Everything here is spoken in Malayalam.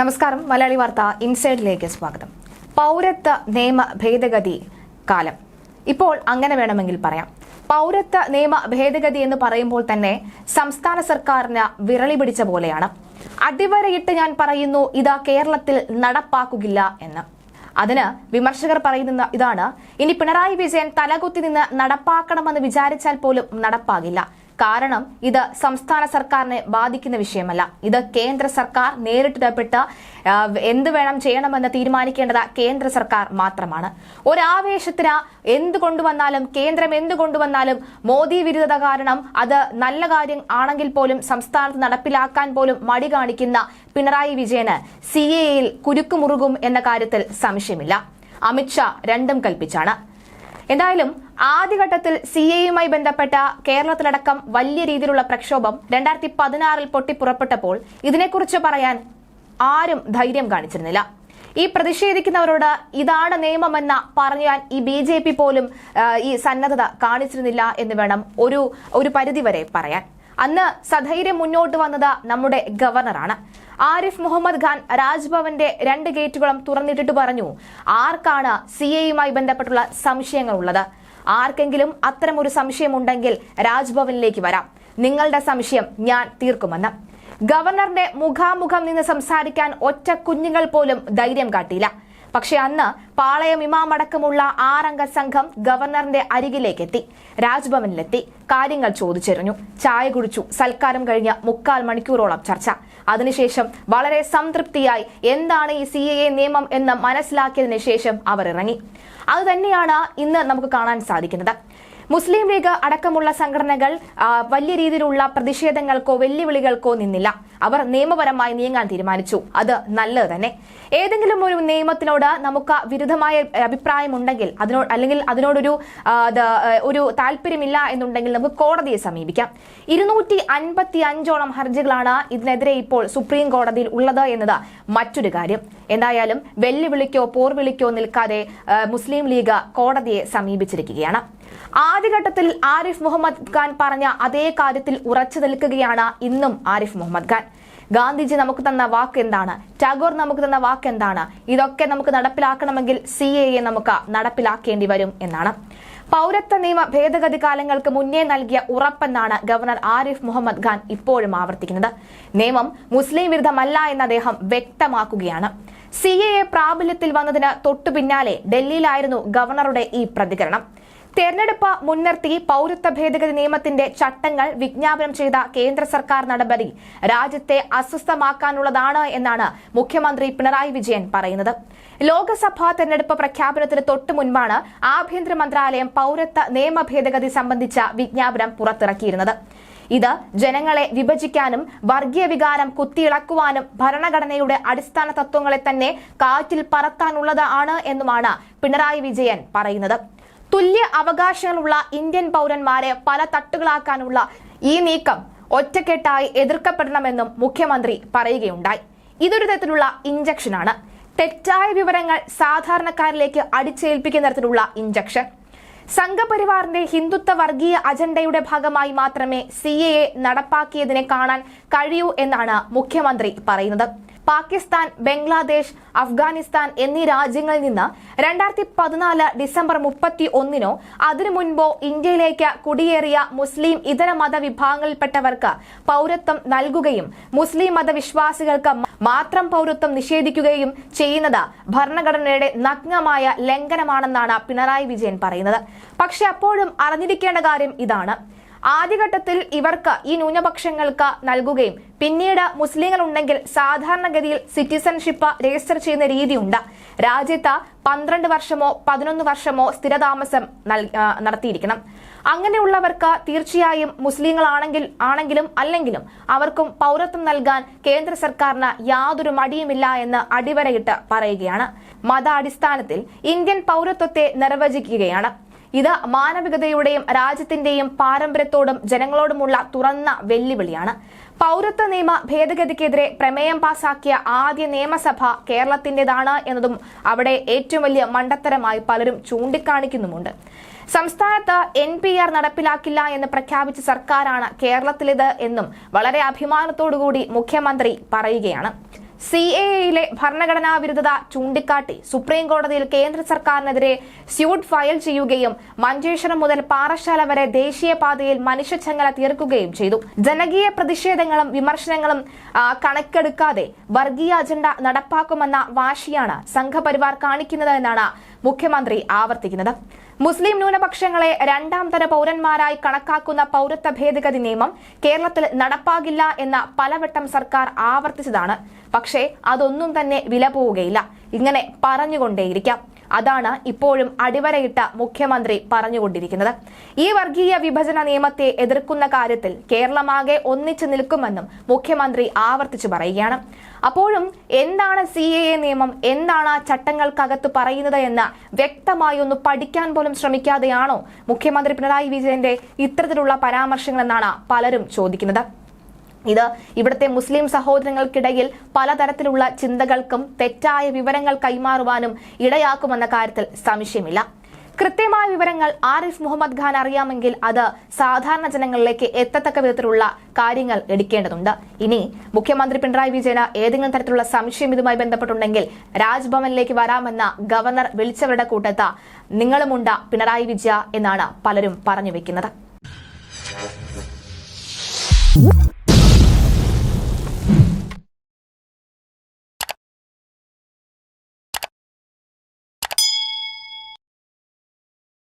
നമസ്കാരം. മലയാളി വാർത്ത ഇൻസൈഡിലേക്ക് സ്വാഗതം. പൗരത്വ നിയമ ഭേദഗതി കാലം. ഇപ്പോൾ അങ്ങനെ വേണമെങ്കിൽ പറയാം. പൗരത്വ നിയമ ഭേദഗതി എന്ന് പറയുമ്പോൾ തന്നെ സംസ്ഥാന സർക്കാരിന് വിരളി പിടിച്ച പോലെയാണ്. അടിവരയിട്ട് ഞാൻ പറയുന്നു ഇതാ കേരളത്തിൽ നടപ്പാക്കുകില്ല എന്ന്. അതിന് വിമർശകർ പറയുന്ന ഇതാണ്. ഇനി പിണറായി വിജയൻ തലകുത്തി നിന്ന് നടപ്പാക്കണമെന്ന് വിചാരിച്ചാൽ പോലും നടപ്പാകില്ല. കാരണം ഇത് സംസ്ഥാന സർക്കാരിനെ ബാധിക്കുന്ന വിഷയമല്ല. ഇത് കേന്ദ്ര സർക്കാർ നേരിട്ട് ഇടപെട്ട് എന്ത് വേണം ചെയ്യണമെന്ന് തീരുമാനിക്കേണ്ടത് കേന്ദ്ര സർക്കാർ മാത്രമാണ്. ഒരാവേശത്തിന് എന്ത് കൊണ്ടുവന്നാലും കേന്ദ്രം എന്ത് കൊണ്ടുവന്നാലും മോദി വിരുദ്ധത കാരണം അത് നല്ല കാര്യം ആണെങ്കിൽ പോലും സംസ്ഥാനത്ത് നടപ്പിലാക്കാൻ പോലും മടി കാണിക്കുന്ന പിണറായി വിജയന് സി എയിൽ കുരുക്കുമുറുകും എന്ന കാര്യത്തിൽ സംശയമില്ല. അമിത്ഷാ രണ്ടും കൽപ്പിച്ചാണ്. എന്തായാലും ആദ്യഘട്ടത്തിൽ സി എയുമായി ബന്ധപ്പെട്ട കേരളത്തിലടക്കം വലിയ രീതിയിലുള്ള പ്രക്ഷോഭം രണ്ടായിരത്തി പതിനാറിൽ പൊട്ടിപ്പുറപ്പെട്ടപ്പോൾ ഇതിനെക്കുറിച്ച് പറയാൻ ആരും ധൈര്യം കാണിച്ചിരുന്നില്ല. ഈ പ്രതിഷേധിക്കുന്നവരോട് ഇതാണ് നിയമമെന്ന പറഞ്ഞാൽ ഈ ബി ജെ പി പോലും ഈ സന്നദ്ധത കാണിച്ചിരുന്നില്ല എന്ന് വേണം ഒരു ഒരു പരിധിവരെ പറയാൻ. അന്ന് സധൈര്യം മുന്നോട്ട് വന്നത് നമ്മുടെ ഗവർണറാണ്. ആരിഫ് മുഹമ്മദ് ഖാൻ രാജ്ഭവന്റെ രണ്ട് ഗേറ്റുകളും തുറന്നിട്ടിട്ട് പറഞ്ഞു ആർക്കാണ് സി എയുമായി ബന്ധപ്പെട്ടുള്ള സംശയങ്ങൾ ഉള്ളത് ആർക്കെങ്കിലും അത്തരമൊരു സംശയമുണ്ടെങ്കിൽ രാജ്ഭവനിലേക്ക് വരാം. നിങ്ങളുടെ സംശയം ഞാൻ തീർക്കുമെന്ന്. ഗവർണറിന്റെ മുഖാമുഖം നിന്ന് സംസാരിക്കാൻ ഒറ്റ കുഞ്ഞുങ്ങൾ പോലും ധൈര്യം കാട്ടിയില്ല. പക്ഷെ അന്ന് പാളയം ഇമാം അടക്കമുള്ള ആറംഗ സംഘം ഗവർണറിന്റെ അരികിലേക്ക് എത്തി രാജ്ഭവനിലെത്തി. കാര്യങ്ങൾ ചോദിച്ചെറിഞ്ഞു. ചായ കുടിച്ചു. സൽക്കാരം കഴിഞ്ഞ മുക്കാൽ മണിക്കൂറോളം ചർച്ച. അതിനുശേഷം വളരെ സംതൃപ്തിയായി എന്താണ് ഈ സി എ നിയമം എന്ന് മനസ്സിലാക്കിയതിനു ശേഷം അവർ ഇറങ്ങി. അത് തന്നെയാണ് ഇന്ന് നമുക്ക് കാണാൻ സാധിക്കുന്നത്. മുസ്ലിം ലീഗ് അടക്കമുള്ള സംഘടനകൾ വലിയ രീതിയിലുള്ള പ്രതിഷേധങ്ങൾക്കോ വെല്ലുവിളികൾക്കോ നിന്നില്ല. അവർ നിയമപരമായി നീങ്ങാൻ തീരുമാനിച്ചു. അത് നല്ലത് തന്നെ. ഏതെങ്കിലും ഒരു നിയമത്തിനോട് നമുക്ക് വിരുദ്ധമായ അഭിപ്രായം ഉണ്ടെങ്കിൽ അതിനോട് അല്ലെങ്കിൽ അതിനോടൊരു ഒരു താല്പര്യമില്ല എന്നുണ്ടെങ്കിൽ നമുക്ക് കോടതിയെ സമീപിക്കാം. ഇരുന്നൂറ്റി അൻപത്തി അഞ്ചോളം ഹർജികളാണ് ഇതിനെതിരെ ഇപ്പോൾ സുപ്രീം കോടതിയിൽ ഉള്ളത് എന്നത് മറ്റൊരു കാര്യം. എന്തായാലും വെല്ലുവിളിക്കോ പോർവിളിക്കോ നിൽക്കാതെ മുസ്ലിം ലീഗ് കോടതിയെ സമീപിച്ചിരിക്കുകയാണ്. ആദ്യഘട്ടത്തിൽ ആരിഫ് മുഹമ്മദ് ഖാൻ പറഞ്ഞ അതേ കാര്യത്തിൽ ഉറച്ചു നിൽക്കുകയാണ് ഇന്നും ആരിഫ് മുഹമ്മദ് ഖാൻ. ഗാന്ധിജി നമുക്ക് തന്ന വാക്ക് എന്താണ്? ടാഗോർ നമുക്ക് തന്ന വാക്ക് എന്താണ്? ഇതൊക്കെ നമുക്ക് നടപ്പിലാക്കണമെങ്കിൽ സി എ നമുക്ക് നടപ്പിലാക്കേണ്ടി വരും എന്നാണ്. പൗരത്വ നിയമ ഭേദഗതി കാലങ്ങൾക്ക് മുന്നേ നൽകിയ ഉറപ്പെന്നാണ് ഗവർണർ ആരിഫ് മുഹമ്മദ് ഖാൻ ഇപ്പോഴും ആവർത്തിക്കുന്നത്. നിയമം മുസ്ലിം വിരുദ്ധമല്ല എന്ന് അദ്ദേഹം വ്യക്തമാക്കുകയാണ്. സി എ പ്രാബല്യത്തിൽ വന്നതിന് തൊട്ടു പിന്നാലെ ഡൽഹിയിലായിരുന്നു ഗവർണറുടെ ഈ പ്രതികരണം. തെരഞ്ഞെടുപ്പ് മുൻനിർത്തി പൌരത്വ ഭേദഗതി നിയമത്തിന്റെ ചട്ടങ്ങൾ വിജ്ഞാപനം ചെയ്ത കേന്ദ്ര സർക്കാർ നടപടി രാജ്യത്തെ അസ്വസ്ഥമാക്കാനുള്ളതാണ് എന്നാണ് മുഖ്യമന്ത്രി പിണറായി വിജയൻ പറയുന്നത്. ലോക്സഭാ തെരഞ്ഞെടുപ്പ് പ്രഖ്യാപനത്തിന് തൊട്ടു മുൻപാണ് ആഭ്യന്തര മന്ത്രാലയം പൌരത്വ നിയമ ഭേദഗതി സംബന്ധിച്ച വിജ്ഞാപനം പുറത്തിറക്കിയിരുന്നത്. ഇത് ജനങ്ങളെ വിഭജിക്കാനും വർഗീയ വികാരം കുത്തിയിളക്കുവാനും ഭരണഘടനയുടെ അടിസ്ഥാന തത്വങ്ങളെ തന്നെ കാറ്റിൽ പറത്താനുള്ളതാണ് എന്നുമാണ് പിണറായി വിജയൻ പറയുന്നത്. തുല്യ അവകാശങ്ങളുള്ള ഇന്ത്യൻ പൗരന്മാരെ പല തട്ടുകളാക്കാനുള്ള ഈ നീക്കം ഒറ്റക്കെട്ടായി എതിർക്കപ്പെടണമെന്നും മുഖ്യമന്ത്രി പറയുകയുണ്ടായി. ഇതൊരു തരത്തിലുള്ള ഇഞ്ചക്ഷനാണ് തെറ്റായ വിവരങ്ങൾ സാധാരണക്കാരിലേക്ക് അടിച്ചേൽപ്പിക്കുന്ന തരത്തിലുള്ള ഇഞ്ചക്ഷൻ സംഘപരിവാറിന്റെ ഹിന്ദുത്വ വർഗീയ അജണ്ടയുടെ ഭാഗമായി മാത്രമേ സി എ നടപ്പാക്കിയതിനെ കാണാൻ കഴിയൂ എന്നാണ് മുഖ്യമന്ത്രി പറയുന്നത്. പാകിസ്ഥാൻ ബംഗ്ലാദേശ് അഫ്ഗാനിസ്ഥാൻ എന്നീ രാജ്യങ്ങളിൽ നിന്ന് രണ്ടായിരത്തി പതിനാല് ഡിസംബർ മുപ്പത്തി ഒന്നിനോ അതിനു മുൻപോ ഇന്ത്യയിലേക്ക് കുടിയേറിയ മുസ്ലിം ഇതര മതവിഭാഗങ്ങളിൽപ്പെട്ടവർക്ക് പൗരത്വം നൽകുകയും മുസ്ലിം മതവിശ്വാസികൾക്ക് മാത്രം പൗരത്വം നിഷേധിക്കുകയും ചെയ്യുന്നത് ഭരണഘടനയുടെ നഗ്നമായ ലംഘനമാണെന്നാണ് പിണറായി വിജയൻ പറയുന്നത്. പക്ഷെ അപ്പോഴും അറിഞ്ഞിരിക്കേണ്ട കാര്യം ഇതാണ്. ആദ്യഘട്ടത്തിൽ ഇവർക്ക് ഈ ന്യൂനപക്ഷങ്ങൾക്ക് നൽകുകയും പിന്നീട് മുസ്ലിങ്ങൾ ഉണ്ടെങ്കിൽ സാധാരണഗതിയിൽ സിറ്റിസൺഷിപ്പ് രജിസ്റ്റർ ചെയ്യുന്ന രീതിയുണ്ട്. രാജ്യത്ത് പന്ത്രണ്ട് വർഷമോ പതിനൊന്ന് വർഷമോ സ്ഥിരതാമസം നടത്തിയിരിക്കണം. അങ്ങനെയുള്ളവർക്ക് തീർച്ചയായും മുസ്ലിങ്ങളാണെങ്കിൽ ആണെങ്കിലും അല്ലെങ്കിലും അവർക്കും പൗരത്വം നൽകാൻ കേന്ദ്ര സർക്കാരിന് യാതൊരു മടിയുമില്ല എന്ന് അടിവരയിട്ട് പറയുകയാണ്. മത അടിസ്ഥാനത്തിൽ ഇന്ത്യൻ പൗരത്വത്തെ നിർവചിക്കുകയാണ്. ഇത് മാനവികതയുടെയും രാജ്യത്തിന്റെയും പാരമ്പര്യത്തോടും ജനങ്ങളോടുമുള്ള തുറന്ന വെല്ലുവിളിയാണ്. പൗരത്വ നിയമ ഭേദഗതിക്കെതിരെ പ്രമേയം പാസാക്കിയ ആദ്യ നിയമസഭ കേരളത്തിന്റേതാണ് എന്നതും അവിടെ ഏറ്റവും വലിയ മണ്ടത്തരമായി പലരും ചൂണ്ടിക്കാണിക്കുന്നുമുണ്ട്. സംസ്ഥാനത്ത് എൻ പി ആർ നടപ്പിലാക്കില്ല എന്ന് പ്രഖ്യാപിച്ച സർക്കാരാണ് കേരളത്തിലേത് എന്നും വളരെ അഭിമാനത്തോടുകൂടി മുഖ്യമന്ത്രി പറയുകയാണ്. സി എ എയിലെ ഭരണഘടനാ വിരുദ്ധത ചൂണ്ടിക്കാട്ടി സുപ്രീം കോടതിയിൽ കേന്ദ്ര സർക്കാരിനെതിരെ സ്യൂട്ട് ഫയൽ ചെയ്യുകയും മഞ്ചേശ്വരം മുതൽ പാറശാല വരെ ദേശീയപാതയിൽ മനുഷ്യച്ചങ്ങല തീർക്കുകയും ചെയ്തു. ജനകീയ പ്രതിഷേധങ്ങളും വിമർശനങ്ങളും കണക്കെടുക്കാതെ വർഗീയ അജണ്ട നടപ്പാക്കുമെന്ന വാശിയാണ് സംഘപരിവാർ കാണിക്കുന്നത് എന്നാണ് മുഖ്യമന്ത്രി ആവർത്തിക്കുന്നത്. മുസ്ലിം ന്യൂനപക്ഷങ്ങളെ രണ്ടാം തര പൗരന്മാരായി കണക്കാക്കുന്ന പൗരത്വ ഭേദഗതി നിയമം കേരളത്തിൽ നടപ്പാകില്ല എന്ന പലവട്ടം സർക്കാർ ആവർത്തിച്ചതാണ്. പക്ഷേ അതൊന്നും തന്നെ വില പോവുകയില്ല ഇങ്ങനെ പറഞ്ഞുകൊണ്ടേയിരിക്കാം. അതാണ് ഇപ്പോഴും അടിവരയിട്ട മുഖ്യമന്ത്രി പറഞ്ഞുകൊണ്ടിരിക്കുന്നത്. ഈ വർഗീയ വിഭജന നിയമത്തെ എതിർക്കുന്ന കാര്യത്തിൽ കേരളമാകെ ഒന്നിച്ചു നിൽക്കുമെന്നും മുഖ്യമന്ത്രി ആവർത്തിച്ചു പറയുകയാണ്. അപ്പോഴും എന്താണ് സി നിയമം? എന്താണ് ആ ചട്ടങ്ങൾക്കകത്ത് പറയുന്നത് എന്ന് വ്യക്തമായി ഒന്ന് പഠിക്കാൻ പോലും ശ്രമിക്കാതെയാണോ മുഖ്യമന്ത്രി പിണറായി വിജയന്റെ ഇത്തരത്തിലുള്ള പരാമർശങ്ങളെന്നാണ് പലരും ചോദിക്കുന്നത്. ഇത് ഇവിടുത്തെ മുസ്ലിം സഹോദരങ്ങൾക്കിടയിൽ പലതരത്തിലുള്ള ചിന്തകൾക്കും തെറ്റായ വിവരങ്ങൾ കൈമാറുവാനും ഇടയാക്കുമെന്ന കാര്യത്തിൽ സംശയമില്ല. കൃത്യമായ വിവരങ്ങൾ ആരിഫ് മുഹമ്മദ് ഖാൻ അറിയാമെങ്കിൽ അത് സാധാരണ ജനങ്ങളിലേക്ക് എത്തത്തക്ക വിധത്തിലുള്ള കാര്യങ്ങൾ എടുക്കേണ്ടതുണ്ട്. ഇനി മുഖ്യമന്ത്രി പിണറായി വിജയന് ഏതെങ്കിലും തരത്തിലുള്ള സംശയം ഇതുമായി ബന്ധപ്പെട്ടുണ്ടെങ്കിൽ രാജ്ഭവനിലേക്ക് വരാമെന്ന ഗവർണർ വിളിച്ചവരുടെ കൂട്ടത്ത് നിങ്ങളുമുണ്ട പിണറായി വിജയ എന്നാണ് പലരും പറഞ്ഞു വെക്കുന്നത്.